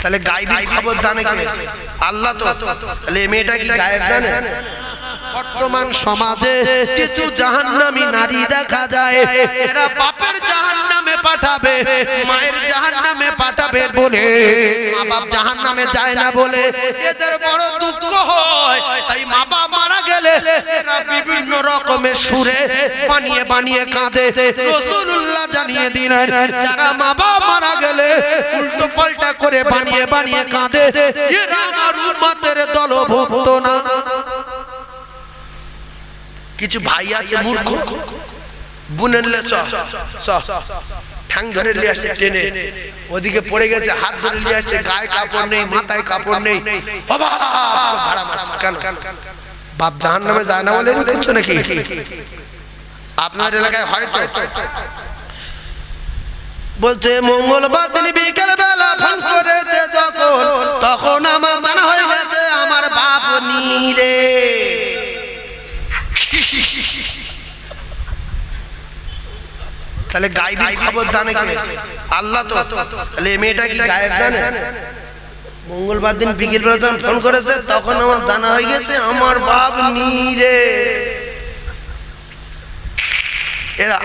তাহলে খবর জানে আল্লাহ তো। তাহলে মেয়েটা কি জানে? বর্তমান সমাজে কিছু জাহান্নামী নারী দেখা যায়, এরা বাপের জাহান্নামে পাঠাবে, মায়ের জাহান্নামে পাঠাবে বলে। মা বাপ জাহান্নামে যায় না বলে। এদের বড় দুঃখ হয়। তাই মা বাপ মারা গেলে এরা বিভিন্ন রকমের সুরে বানিয়ে বানিয়ে কাঁদে। রাসূলুল্লাহ জানিয়ে দিলেন, যারা মা বাপ মারা গেলে উল্টো পাল্টা করে বানিয়ে বানিয়ে কাঁদে। এরা আমার উম্মতের দলভুক্ত না। কিছু ভাই আছে মূর্খ? বুনের লে চ চ ঠ্যাং ধরে নিয়ে আসছে টেনে। ওদিকে পড়ে গেছে, হাত ধরে নিয়ে আসছে, গায়ে কাপড় নেই, মাথায় কাপড় নেই। বাপ জাহান নামে যায় না বলে করছ নাকি? আপনার এলাকায় হয়তো। বলছে, মঙ্গলবার দিন বিকেল বেলা ফোন করেছে যখন, তখন আমার জানা হয়ে গেছে, আমার বাপ নীরে। তাহলে গাইবি খবর জানে কে? আল্লাহ তো। তাহলে এই মেয়েটা কি গায়েব জানে? মঙ্গলবার দিন বিকেল বেলা যখন ফোন করেছে তখন আমার জানা হয়ে গেছে আমার বাপ নীরে এরা?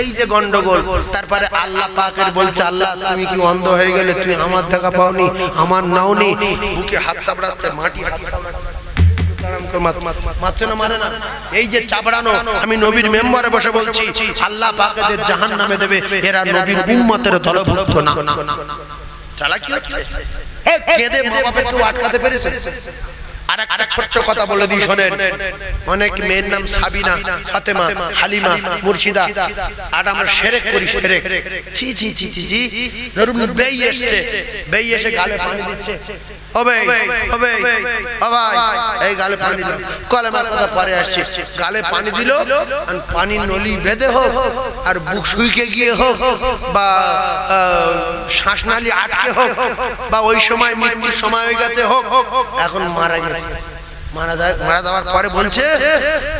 এই যে গন্ডগোল তারপরে আল্লাহ পাকের বলছে আল্লাহ তুমি কি অন্ধ হয়ে গেলে? তুমি আমার দেখা পাওনি আমার নাওনি বুকে হাত চাপড়াচ্ছে মাটি হাত। এই যে চাপড়ানো, আমি নবীর মেম্বারে বসে বলছি, আল্লাহ জাহান নামে দেবে, এরা নবীর উম্মতের দলভুক্ত না। চালা কি হচ্ছে? কেঁদে ছোট্ট কথা বলে অনেক মেয়ের নাম সাবিনা, ফাতেমা, হালিমা, মুর্শিদা। ধরুন, বেই এসছে। হবে হবে এই গালে পানি দিল। কলেমার কথা পরে আসছে। গালে পানি দিল আর পানির নলি বেঁধে হোক আর বুক শুইকে গিয়ে হোক বা শ্বাসনালী আটকে হোক বা ওই সময় মৃত্যুর সময় হয়ে গেছে হোক। এখন মারা গেছে। মারা যায় মারা যাওয়ার পরে বলছে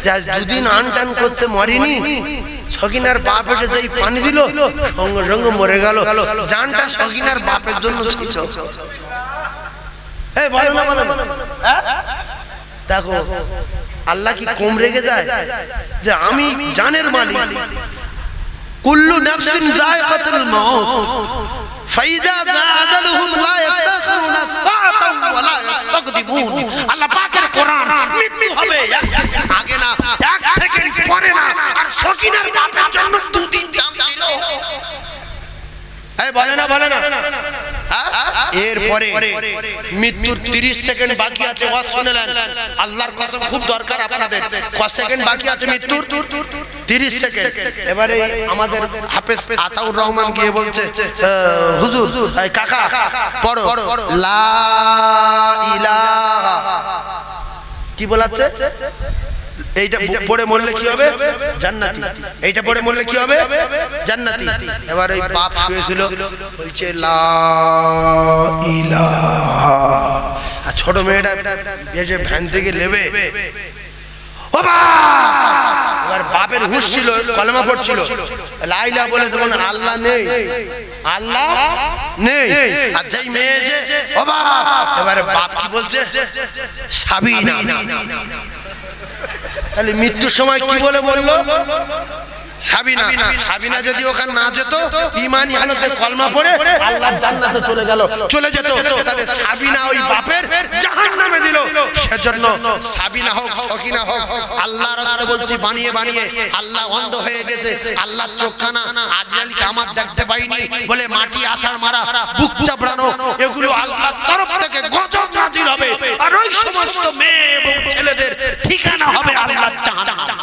যে আজ দুদিন আন টান করতে মরিনি। সকিনার বাপ এসে যেই পানি দিল সঙ্গে সঙ্গে মরে গেল। জানটা সকিনার বাপের জন্য ছিল এই বলো না বলো না। হ্যাঁ? দেখো আল্লাহ কি কম রেগে যায়? যে আমি জানের মালিক। কুল্লু নাফসিন যায়কাতুল মাউত। ফাইদা জা আজালুহুম লা ইস্তাখিরুনা সাআতান ওয়া লা ইস্তাকদিমুন আল্লাহ পাকের কোরআন মৃত্যু হবে। আগে না এক সেকেন্ড পরে না। আর সকিনার বাপের জন্য দুদিন দাম ছিল। এই বলে না বলে না। এরপরে মৃত্যুর 30 সেকেন্ড বাকি আছে আল্লাহর কসম, খুব দরকার আপনাদের। ক সেকেন্ড বাকি আছে মৃত্যুর? 30 সেকেন্ড। এবারে আমাদের হাফেজ আতাউর রহমান গিয়ে বলছে হুজুর কাকা, পড়ো, লা ইলাহা কি বলাচ্ছে? এইটা পড়ে মরলে কি হবে? জান্নাতি। এইটা পড়ে মরলে কি হবে? জান্নাতি। এবার ওই বাপ শুয়েছিল বলছে লা ইলাহা আর ছোট মেয়েটা এসে ভ্যান থেকে নেবে। ও এবার বাপের হুশ ছিল কলমা পড়ছিল। লাইলা বলে যেমন আল্লাহ নেই। আল্লাহ নেই। আর যেই মেয়ে এসে ও বাপ! এবারে বাপ কি বলছে? সাবিনা তাহলে মৃত্যুর সময় কি বলে বলল? সাবিনা সাবিনা যদি ওখানে না যেত ইমানি হালতে কলমা পড়ে আল্লাহ জান্নাতে চলে গেল চলে যেত। তাহলে সাবিনা ওই বাপের জাহান্নামে দিল। সেজন্য সাবিনা হোক সকিনা হোক আল্লাহ রাস্তা বলছি বানিয়ে বানিয়ে আল্লাহ অন্ধ হয়ে গেছে আল্লাহ চোখখানা আজরালকে আমার দেখতে পাইনি বলে মাটি আছাড় মারা বুক চাপড়ানো এগুলো আল্লাহর তরফ থেকে গজব নাজিল হবে। আর ওই সমস্ত মেয়ে এবং ছেলেদের ঠিকানা হবে আল্লাহর জাহান্নাম।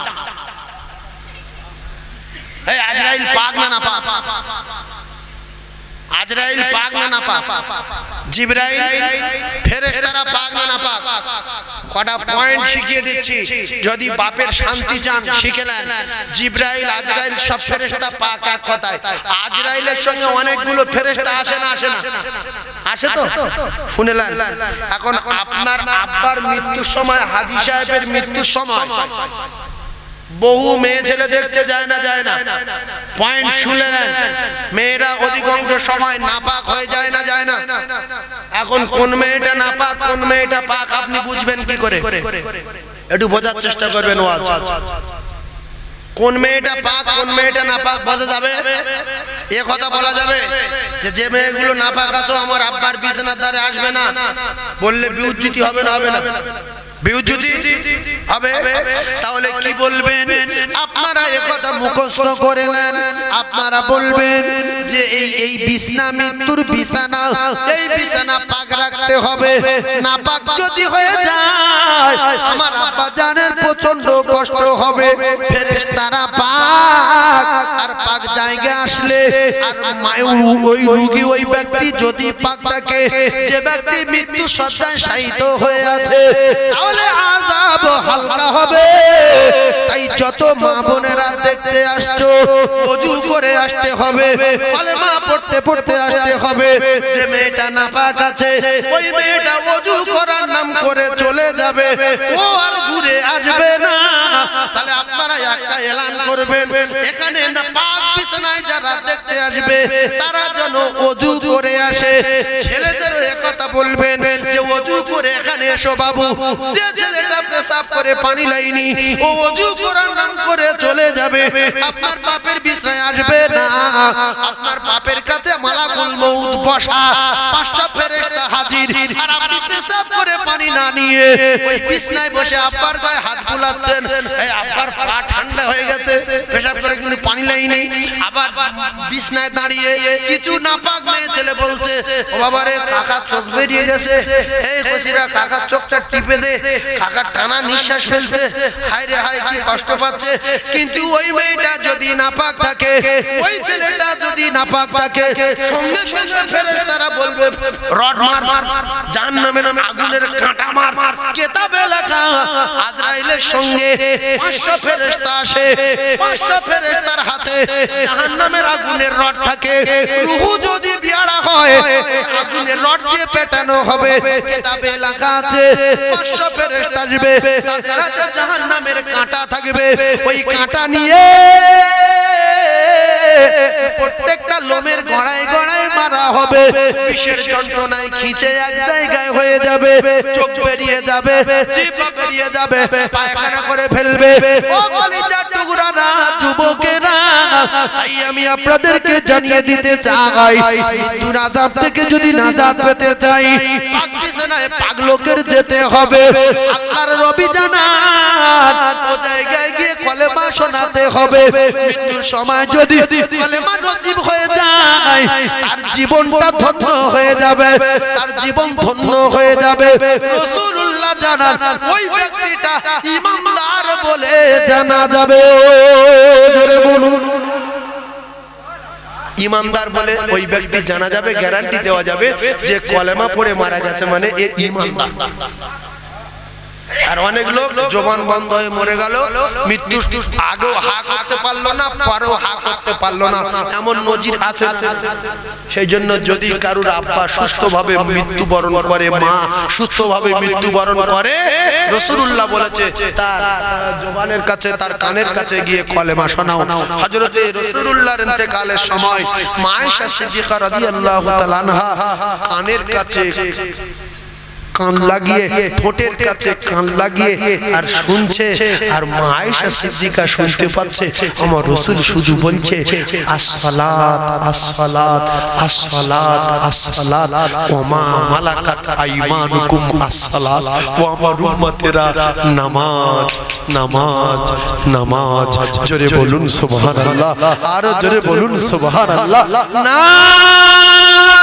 এই আজরাইল পাক না না পাক। আজরাইল পাক না না পাক জিবরাইল ফেরেশতারা পাক না না পাক। কটা পয়েন্ট শিখিয়ে দিচ্ছি। যদি বাপের শান্তি চান শিখে নেন। জিব্রাইল আজরাইল সব ফেরেশতা পাক এক কথায়। আজরাইলের সঙ্গে অনেকগুলো ফেরেশতা আসে না আসে না। আসে তো? এখন আপনার আব্বার মৃত্যুর সময় হাজি সাহেবের মৃত্যুর সময়। বহু মেয়ে ছেলে দেখতে যায় না যায় না। পয়েন্ট শুনে নেন। মেয়েরা অধিকাংশ সময় নাপাক হয়ে যায় না যায় না। এখন কোন মেয়েটা নাপাক কোন মেয়েটা পাক আপনি বুঝবেন কি করে? একটু বোঝার চেষ্টা করবেন ওয়াজ। কোন মেয়েটা পাক কোন মেয়েটা নাপাক বোঝা যাবে? এ কথা বলা যাবে যে যে মেয়েগুলো নাপাক আছো আমার আব্বার বিছানার দ্বারে আসবে না। বললে বিউজ্জুতি হবে না হবে না। বিউজ্জুতি হবে? তাহলে কি বলবেন? আপনারা একথা মুখস্থ করে নেন। আপনারা বলবেন যে এই এই বিছনা, মৃত্যুর বিছানা, এই বিছানা পাক রাখতে হবে। না পাক যদি হয়ে যায়, আমার আব্বা প্রচণ্ড কষ্ট হবে। পাক, আর পাক জায়গা আসলে আর ওই রোগী, ওই ব্যক্তি যদি পাক থাকে, যে ব্যক্তি মৃত্যু সজ্জায় শায়িত হয়ে আছে, তাহলে আযাব হালকা হবে। তাই যত মা বোনেরা দেখতে আসছো, অজু করে আসতে হবে, কলেমা পড়তে পড়তে আসতে হবে। যে মেয়েটা নাপাক আছে, ওই মেয়েটা অজু করার নাম করে চলে যাবে। ও আর ঘুরে আসবে না। তাহলে আপনারা একটা এলান করবেন। এখানে না পাক যারা দেখতে আসবে, তারা যেন অজু করে আসে। ছেলেদেরও একথা বলবেন যে, অজু করে এখানে এসো বাবু। যে ছেলেটা পেশাব করে পানি লাইনি, ও অজু করার নাম করে চলে যাবে। আপনার বাপের বিছনায় আসবে না। আপনার বাপের কাছে মালাকুল মউত বসা, পাঁচটা ফেরেশতা হাজির। আর আপনি পেশাব করে পানি না নিয়ে ওই বিছনায় বসে আব্বার গায়ে হাত বুলাচ্ছেন। এই আব্বার পা ঠান্ডা হয়ে গেছে, পেশাব করে কিন্তু পানি লাইনি আবার বিছনায় দাঁড়িয়ে কিছু নাপাক মেয়ে ছেলে বলছে, ও বাবা রে কাকা চোখ বেরিয়ে গেছে। এই কচিরা কাকার চোখটা টিপে দে। কাকার টানা নিঃশ্বাস ফেলছে। হায় রে, হায়, কি কষ্ট পাচ্ছে। কিন্তু ওই মেয়েটা যদি নাপাক থাকে, ওই ছেলেটা যদি নাপাক থাকে সঙ্গে সঙ্গে ফেরেশতারা বলবে, রড মার জাহান্নামের আগুনের কাঁটা মার, কেতাবে লেখা, আজরাইলের সঙ্গে 500 ফেরেশতা আসে 500 ফেরেশতার হাতে জাহান্নামের আগুনের রড থাকে। রূহ যদি বিয়ারা হয়, আগুনের রড দিয়ে পেটানো হবে, কেতাবে লেখা আছে 500 ফেরেশতা আসবে, তাদের হাতে জাহান্নামের কাঁটা থাকবে। ওই কাঁটা নিয়ে মারা হবে। বিষের যন্ত্রণায় খিচে এক জায়গায় হয়ে যাবে। চোখ বেরিয়ে যাবে জিহ্বা বেরিয়ে যাবে, পায়খানা করে ফেলবে। ও কলিজার টুকরারা, যুবকেরা, তাই আমি আপনাদেরকে জানিয়ে দিতে চাই। মৃত্যুর আযাব থেকে যদি নাজাত পেতে চাই, পাক লোকের যেতে হবে। আল্লাহর রবি গিয়ে কলেমা শোনাতে হবে। মৃত্যুর সময় যদি কলেমা নসিব হয়ে যায়, তার জীবনটা ধন্য হয়ে যাবে, তার জীবন ধন্য হয়ে যাবে। জানান, ওই ব্যক্তিটা ইমানদার বলে জানা যাবে। বলুন। ইমানদার বলে ওই ব্যক্তি জানা যাবে, গ্যারান্টি দেওয়া যাবে যে কলেমা পড়ে মারা গেছে মানে এ ইমানদার। আর অনেক লোক জবান বন্ধ হয়ে মরে গেল। মৃত্যু আগেও হা করতে পারল না, পরেও হা করতে পারল না। এমন নজির আছে। সেই জন্য যদি কারুর আব্বা সুস্থভাবে মৃত্যুবরণ করে, মা সুস্থভাবে মৃত্যুবরণ করে রসুল্লাহ বলেছে, তার জবানের কাছে, তার কানের কাছে গিয়ে কলেমা শোনাও। হযরতে রসুল্লাহর ইন্তেকালের সময় মা আয়েশা সিদ্দিকা রাদিয়াল্লাহু তাআলা আনহা কানের কাছে কান লাগিয়ে ঠোঁটের কাছে কান লাগিয়ে আর শুনছে, আর মা আয়েশা সিদ্দিকা শুনতে পাচ্ছে, আমার রাসূল শুধু বলছে, আসসালাত আসসালাত আসসালাত আসসালাত ওয়া মা মালাকাত আইমানুকুম আসসালাত, ও আমার উম্মতেরা, নামাজ নামাজ নামাজ, জোরে বলুন সুবহানাল্লাহ, আর জোরে বলুন সুবহানাল্লাহ একবার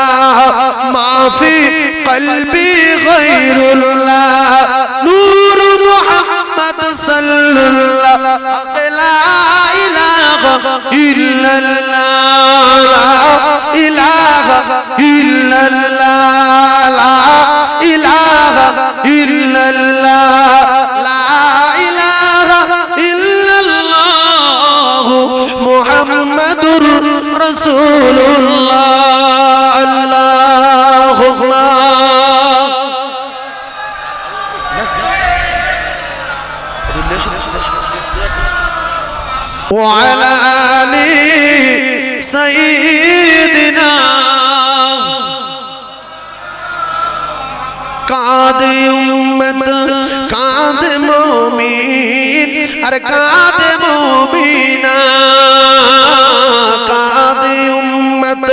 في قلبي غير الله. نور محمد صلى الله لا إله إلا الله. إله وعلى آل سيدنا কাঁদে উম্মত কাঁদে মুমিন আর কাঁদে মুমিনা কাঁদে উম্মত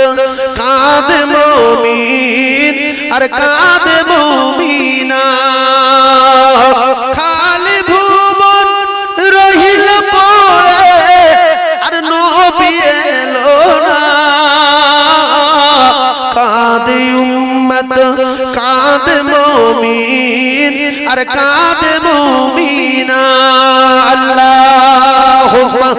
কাঁদে মুমিন আর কাঁদে মুমিনা মুমিন আর কাঁদে মুমিনা আল্লাহুম্মা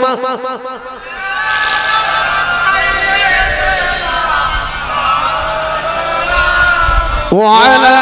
وعلى